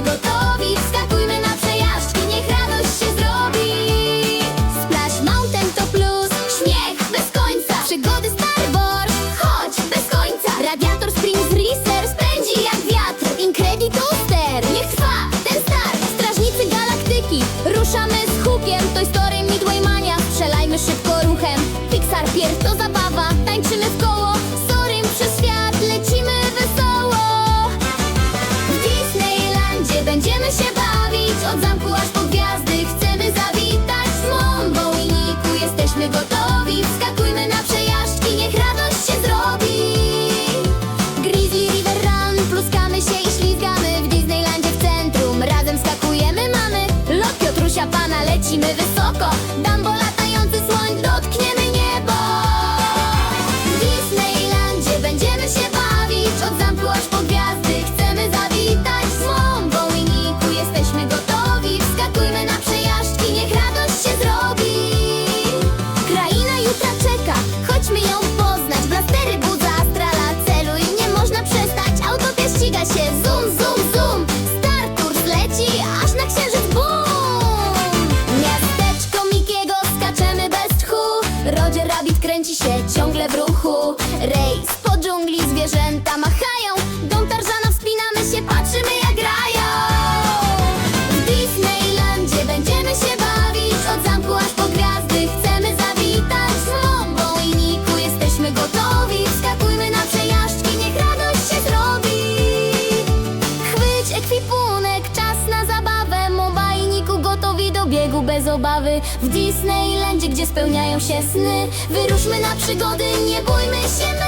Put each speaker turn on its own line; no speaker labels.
Ми готові встати. she said. biegu bez obawy. W Disneylandzie, gdzie spełniają się sny. Wyruszmy na przygody, nie bójmy się